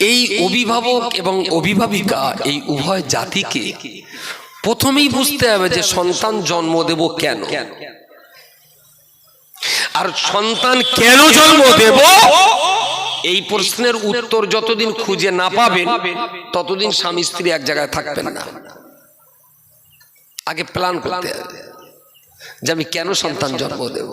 এই অভিভাবক এবং অভিভাবিকা, এই উভয় জাতিকে প্রথমেই বুঝতে হবে যে সন্তান জন্ম দেব কেন। আর সন্তান কেন জন্ম দেব? এই প্রশ্নের উত্তর যতদিন খুঁজে না পাবেন, ততদিন স্বামী স্ত্রী এক জায়গায় থাকবেন না। আগে প্ল্যান করতে হবে যে আমি কেন সন্তান জন্ম দেব।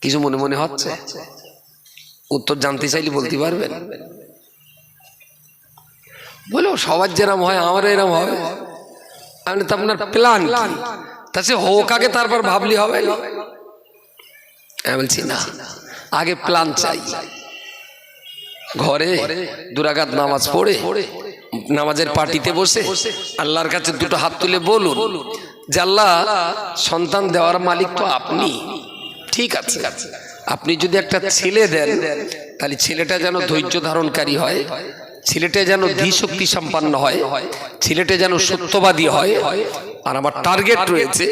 কিছু মনে মনে হচ্ছে? উত্তর জানতে চাইলে বলতে পারবেন? বলো সবার যেরম হয় আমার এরম হবে আমি তো আপনার প্ল্যান তা সে হোক আগে তারপর ভাবলি হবে? আমি বলছি না আগে প্ল্যান চাই। ঘরে দুরাগাত নামাজ পড়ে নামাজের পার্টিতে বসে আল্লাহর কাছে দুটো হাত তুলে বলুন যে আল্লাহ সন্তান দেওয়ার মালিক তো আপনি। ঠিক আছে। আপনি যদি একটা ছেলে দেন, তাহলে ছেলেটা যেন ধৈর্য ধারণকারী হয়, ছেলেটা যেন ধী শক্তি সম্পন্ন হয়, ছেলেটা যেন সত্যবাদী হয়। আর আমার টার্গেট রয়েছে,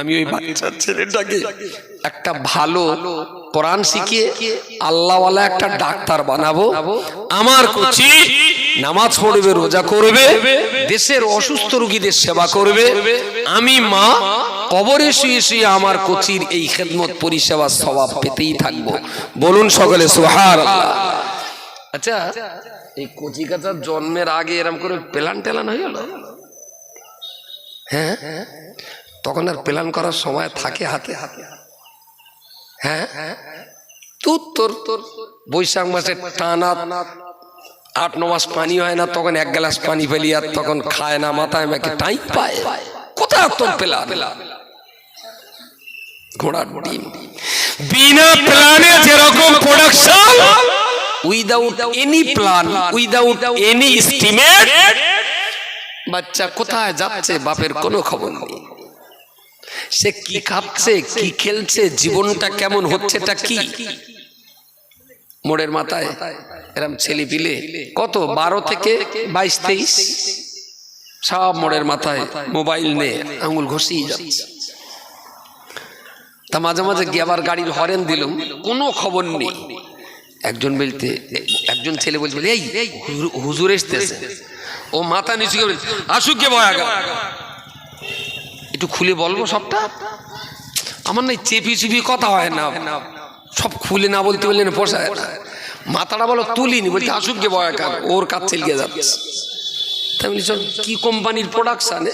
আমি ওই বাচ্চা ছেলেটাকে একটা ভালো কোরআন শিখিয়ে আল্লাহওয়ালা একটা ডাক্তার বানাবো। আমার কচি নামাজ পড়বে, রোজা করবে, দেশের অসুস্থ রোগীদের সেবা করবে। আমি মা কবরে শুয়ে শুয়ে আমার কচির এই খেদমত, পরিষেবা স্বভাব পেতেই থাকব। বলুন সকলে সোহার আচ্ছা এই কচি কাচার জন্মের আগে এরম করে প্ল্যান টেলান হয়ে গেল? হ্যাঁ? তখন আর প্ল্যান করার সময় থাকে হাতে। হাতে হ্যাঁ? তুর, তোর তোর বৈশাখ মাসে টানা আট, ন মাস পানি হয় না, তখন এক গ্লাস পানি ফেলি আর তখন খায় না, মাথায় মেখে টাইম পায়। কোথায় তোর পেলা পেলা ঘোড়ার ডিম। বিনা প্ল্যানে যেরকম production without any plan without any estimate বাচ্চা কোথায় যাচ্ছে বাপের কোনো খবর নেই। সে কি খাচ্ছে, কি খেলছে, জীবনটা কেমন হচ্ছেটা কি? মোড়ের মাথায় এরম ছেলে পিলে, কত? বারো থেকে বাইশ, তেইশ? সব মোড়ের মাথায় মোবাইল নিয়ে আঙুল ঘষিয়ে যাচ্ছে। তা মাঝে মাঝে গিয়ে আবার গাড়ির হরেন দিলাম। কোনো খবর নেই। একজন বলতে একজন ছেলে বলছে এই হুজুর- এসতেছে ও মাথা নিচু করে আসুক বয় আগা একটু খুলে বলব সবটা? আমার নাই চেপি চুপি কথা হয় না। সব খুলে না বলতে বললে না পোষায় না। মাথাটা বলো তুলিনি বলছে আসুক বয় আকার ওর কাজ চলিয়ে যাচ্ছে। তাই বলি সব কি কোম্পানির প্রোডাকশানে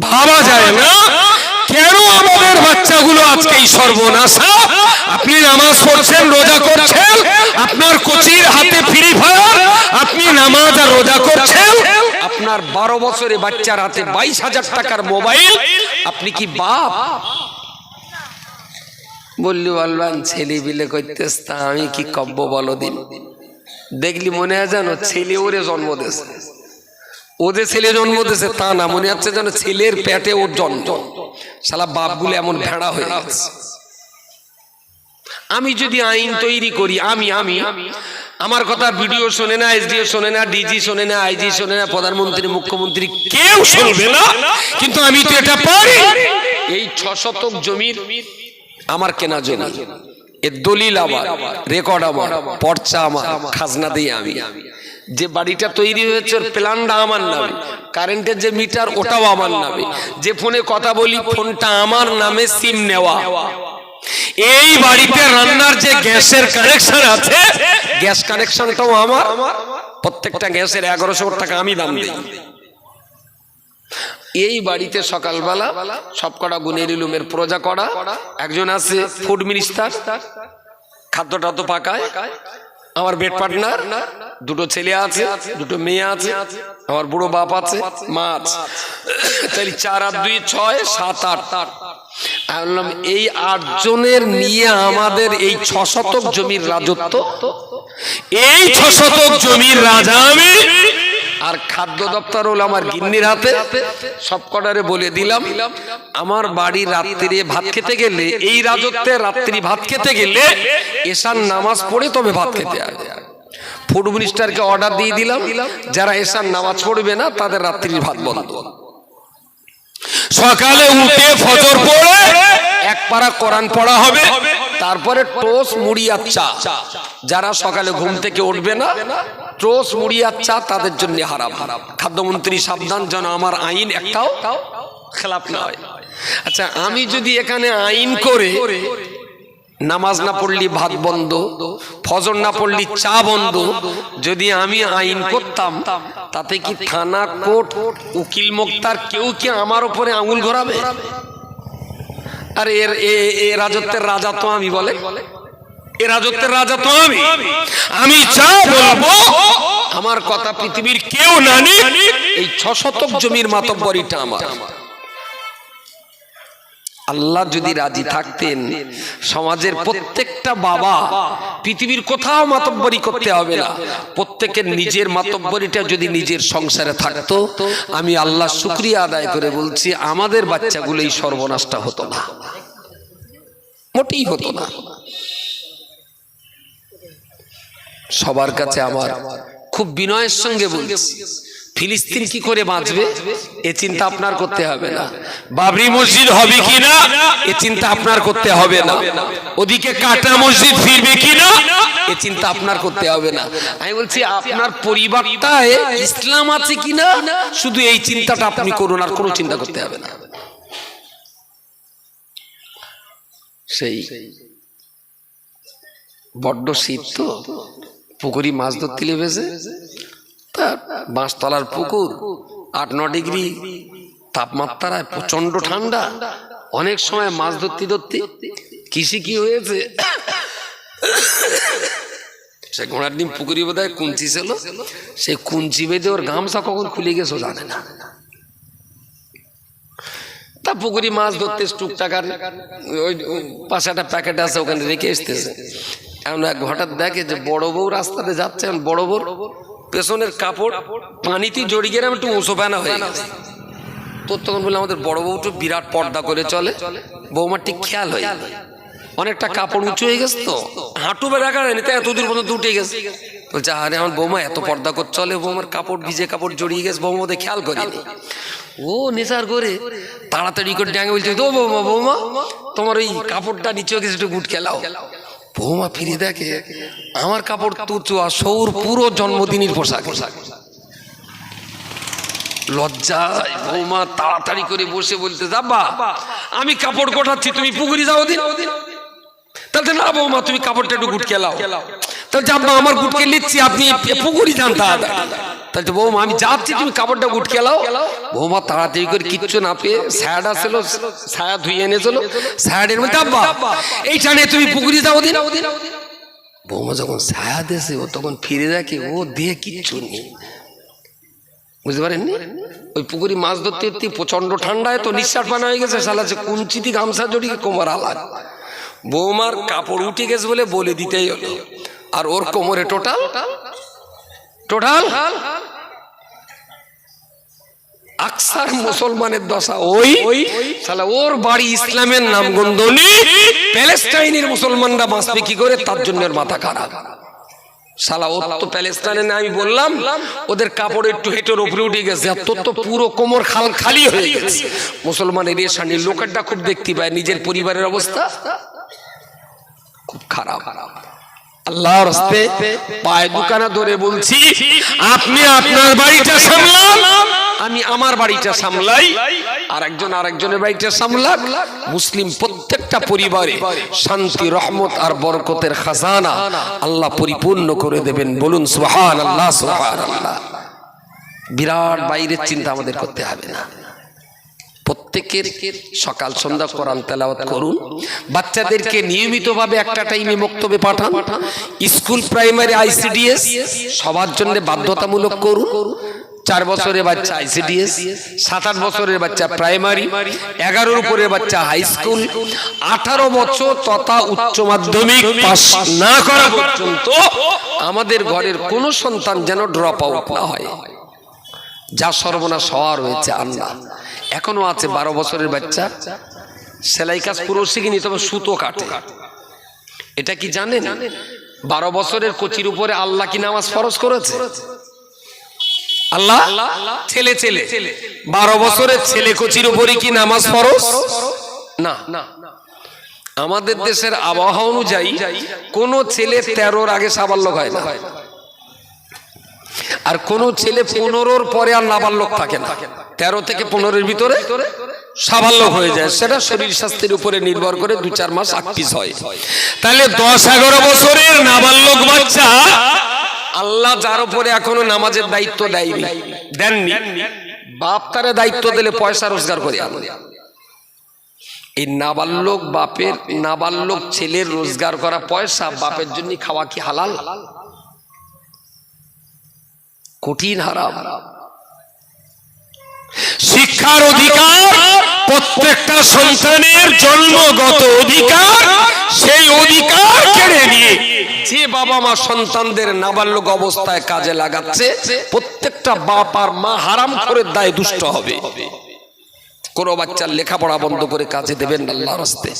ভাবা যায় না। কেন আমাদের বাচ্চাগুলো আজকে এই সর্বনাশা আপনি নামাজ পড়ছেন, রোজা করছেন, আপনার কোচির হাতে ফ্রি ফায়ার আপনি নামাজ আর রোজা করছেন। আপনার বারো বছরে বাচ্চার হাতে বাইশ হাজার টাকার মোবাইল, আপনি কি বাপ? বললি বলবান ছেলে বিলে করতেস তা আমি কি কব্য বলো দিন দেখলি মনে হয় জানো ছেলে ওরে জন্ম দিয়েছে। ও যে ছেলে জন্ম দিয়েছে, তা না, মনে হচ্ছে যেন ছেলের পেটে ওর জন্ম। শালা বাপগুলো এমন ভেড়া হয়ে গেছে। আমি যদি আইন তৈরি করি, আমি আমি, আমার কথা ভিডিও শোনে না এস এসডিও শোনে না ডিজি শোনে না আইজি শোনে না, প্রধানমন্ত্রী, মুখ্যমন্ত্রী কেউ শুনবে না, কিন্তু আমি তো এটা পারি। এই ছ শতক জমির আমার কেনা জমি। এর দলিল আমার রেকর্ড আমার, পর্চা আমার, খাজনা দিই আমি। যে বাড়িটা তৈরি হয়েছে প্ল্যানটা আমার নামে। কারেন্টের যে মিটার ওটাও আমার নামে। যে ফোনে কথা বলি ফোনটা আমার নামে সিম নেওয়া। এই বাড়িতে রান্নার যে গ্যাসের কানেকশন আছে, গ্যাস কানেকশনটাও আমার। প্রত্যেকটা গ্যাসের এগারোশো টাকা আমি দাম দিই। এই বাড়িতে সকালবেলা সবকটা গুনের ইলুমের প্রজা করা, একজন আছে ফুড মিনিস্টার খাদ্য টাদ্য পাকায়। আমার বেড পার্টনার দুটো ছেলে আছে, দুটো মেয়ে আছে আমার বুড়ো বাপ আছে, মা আছে। তাহলে চার আর দুই ছয় সাত আট। আমি বললাম, এই আট জনের নিয়ে আমাদের এই ছ শতক জমির রাজত্ব? এই ছ শতক জমির রাজা আমি? আর খাদ্য দপ্তর হলো আমার গিন্নির হাতে। সব কটারে বলে দিলাম, আমার বাড়ি রাত্রি ভাত খেতে গেলে, এই রাজত্বে রাত্রি ভাত খেতে গেলে এসার নামাজ পড়ে তবে ভাত খেতে হবে ফুড মিনিস্টারকে অর্ডার দিয়ে দিলাম। যারা এসার নামাজ পড়বে না, তাদের রাত্রির ভাত বন্ধ। সকালে উঠে ফজর পড়ে, এক পারা কোরআন পড়া হবে, তারপরে টোস মুড়ি আর চা। যারা সকালে ঘুম থেকে উঠবে না টোস মুড়ি আর চা তাদের জন্য হারাম। হারাম খাদ্যমন্ত্রী সাবধান, যেন আমার আইন একটাও খেলাপ না হয়। আচ্ছা আমি যদি এখানে আইন করে নামাজ না পড়লি ভাত বন্ধ, ফজর না পড়লি চা বন্ধ, যদি আমি আইন করতাম, তাতে কি থানা কোর্ট উকিল মোক্তার কেউ কি আমার উপরে আঙুল ঘোরাবে? আর এর এ- রাজত্বের রাজা তো আমি বলে। এ রাজত্বের রাজা তো আমি। আমি যা বলব, আমার কথা পৃথিবীর কেউ না এই ছ শতক জমির মাতব্বরিটা আমার। আল্লাহ যদি রাজি থাকতেন সমাজের প্রত্যেকটা বাবা পৃথিবীর কোথাও মাতব্বরি করতে হবে না। প্রত্যেকের নিজের মাতব্বরিটা যদি নিজের সংসারে থাকতো আমি আল্লাহ শুক্রিয়া আদায় করে বলছি আমাদের বাচ্চাগুলো এই সর্বনাশটা হতো না। মোটেই হতো না। সবার কাছে আমার খুব বিনয়ের সঙ্গে বলছি। ফিলিস্তিন কি করে বাঁচবে? এ চিন্তা আপনার করতে হবে না। বাবরি মসজিদ হবে কি না? এ চিন্তা আপনার করতে হবে না। ওদিকে কাটা মসজিদ ফিরবে কি না? এ চিন্তা আপনার করতে হবে না। আমি বলছি আপনার পরিবারটায় ইসলাম আছে কি না? শুধু এই চিন্তাটা আপনি করুন আর কোনো চিন্তা করতে হবে না। সেই বড্ড শীত তো। পুকুরি মাছ ধরতে লেবেছে। তার বাঁশতলার পুকুর, আট ন ডিগ্রি তাপমাত্রায় প্রচণ্ড ঠান্ডা। অনেক সময় মাছ ধরতে ধরতে কৃষি কি হয়েছে? সে ঘোড়ার ডিম পুকুরি বোধ হয় কুঞ্চি ছিল। সেই কুঞ্চি বেঁধে ওর গামছা কখন খুলে গেছে জানে না। তা পুকুরি মাছ ধরতে টুকটাকার ওই ওই পাশে একটা প্যাকেট আছে, ওখানে রেখে এসতেছে এমন এক হঠাৎ দেখে যে বড় বউ রাস্তাতে যাচ্ছে বড় বউ পেছনের কাপড়, পানিতে জড়িয়ে গেলে একটু উঁচু ফেনা হয়ে গেছে। তোর তখন বলে আমাদের বড় বউ তো বিরাট পর্দা করে চলে। বৌমার ঠিক খেয়াল হয়ে। অনেকটা কাপড় উঁচু হয়ে গেছে তো। হাঁটু বেড়া কাড়েনি তাই এত দূর পর্যন্ত উঠে গেছে। বলছে, আরে আমার বৌমা এত পর্দা করে চলে, বৌমার কাপড় ভিজে কাপড় জড়িয়ে গেছে, বৌমা ওদের খেয়াল করিনি। ও নেশার করে, তাড়াতাড়ি করে ড্যাঙে বলছে, তো বৌমা বৌমা, তোমার ওই কাপড়টা নিচে গেছে একটু গুট খেলাও বৌমা ফিরে দেখে, আমার কাপড় তুচু আর সৌর পুরো জন্মদিনের পোশাক। লজ্জায় বৌমা তাড়াতাড়ি করে বসে বলতে যাবা আমি কাপড় গোটাচ্ছি তুমি পুকুরি যাও দিন তাহলে না বৌমা, তুমি কাপড়টা একটু গুটকে লাও। তাহলে যাব্বা আমার গুটকে নিচ্ছি, আপনি পুকুরি যান তাহলে। বৌমা, আমি যাচ্ছি, তুমি কাপড়টা গুটকে লাও বৌমা তাড়াতাড়ি করে কিচ্ছু না পেয়ে স্যাড আসলো ছায়া ধুয়ে এনেছিল স্যাডের মধ্যে আব্বা, এইটা নিয়ে তুমি পুকুরি যাও দিন। বৌমা যখন ছায়া দেশে ও তখন ফিরে দেখে, ও দিয়ে কিচ্ছু নেই। বুঝতে পারেননি? ওই পুকুরি মাছ ধরতে ধরতে প্রচণ্ড ঠান্ডায় তো নিঃশ্বাস পানা হয়ে গেছে সালা যে কুঞ্চিতি গামছা জড়িয়ে কোমর আলাদ বৌমার কাপড় উঠে গেছে বলে বলে দিতেই হলো। আর ওর কোমরে টোটাল? টোটাল? আকসার মুসলমানের দশা ওই? সালা ওর বাড়ি ইসলামের নাম গন্ধনি প্যালেস্টাইনের মুসলমানরা বাঁচবে কি করে? তার জন্য মাথা খারাপ। সালা ওর তো প্যালেস্টাইনে না আমি বললাম ওদের কাপড় একটু হেঁটের উপরে উঠে গেছে। আর তোর তো পুরো কোমর খাল খালি হয়ে গেছে। মুসলমানের রেশানি লোকেরটা খুব দেখতে পায় নিজের পরিবারের অবস্থা খুব খারাপ খারাপ। আল্লাহর হস্তে পায়ে দোকানা ধরে বলছি, আপনি আপনার বাড়িটা সামলান, আমি আমার বাড়িটা সামলাই আর একজন আরেকজনের বাড়িটা সামলাক। মুসলিম প্রত্যেকটা পরিবারে শান্তি, রহমত আর বরকতের খাজানা আল্লাহ পরিপূর্ণ করে দেবেন। বলুন সুহান আল্লাহ সুহান আল্লাহ বিরাট বাইরের চিন্তা আমাদের করতে হবে না। প্রত্যেকের সকাল সন্ধ্যা কোরআন তেলাওয়াত করুন। বাচ্চাদেরকে নিয়মিতভাবে একটা টাইমে বক্তব্যে পাঠান। স্কুল প্রাইমারি আইসিডিএস সবার জন্য বাধ্যতামূলক করুন। চার বছরের বাচ্চা আইসিডিএস সাত আট বছরের বাচ্চা প্রাইমারি এগারোর উপরের বাচ্চা হাই স্কুল আঠারো বছর তথা উচ্চ মাধ্যমিক পাস না করা পর্যন্ত আমাদের ঘরের কোনো সন্তান যেন ড্রপ আউট না হয়। যা সর্বনাশ হওয়ার হয়েছে আল্লাহ। এখনও আছে বারো বছরের বাচ্চা। সেলাই কাজ পুরো শিখিনি তবে সুতো কাটে। এটা কি জানেন? বারো বছরের কচির উপরে আল্লাহ কি নামাজ ফরজ করেছে? আল্লাহ? ছেলে ছেলে। বারো বছরের ছেলে কচির উপরে কি নামাজ ফরজ? না। আমাদের দেশের আবহাওয়া অনুযায়ী কোন ছেলে তেরোর আগে সাবাল্যক হয় না। আর কোন ছেলে পনেরোর পরে আর নাবাল্যক থাকে না। তেরো থেকে পনেরোর ভিতরে সাবাল্যক হয়ে যায়। সেটা শরীর স্বাস্থ্যের উপরে নির্ভর করে দু চার মাস আকপিস হয়। তাহলে দশ, এগারো বছরের নাবালক বাচ্চা আল্লাহ যার উপরে এখনও নামাজের দায়িত্ব দেয়নি, দেননি, বাপ তারে দায়িত্ব দিলে পয়সা রোজগার করে আনো এই নাবাল্যক বাপের নাবাল্যক ছেলের রোজগার করা পয়সা বাপের জন্য খাওয়া কি হালাল? কঠিন হারাম। শিক্ষার অধিকার, প্রত্যেকটা সন্তানের জন্মগত অধিকার, সেই অধিকার কেড়ে নিয়ে যে বাবা মা সন্তানদের নাবালক অবস্থায় কাজে লাগাচ্ছে, প্রত্যেকটা বাপ আর মা হারাম করে দায় দুষ্ট হবে। কোনো বাচ্চার লেখাপড়া বন্ধ করে কাজে দেবেন না, আল্লাহর হস্তে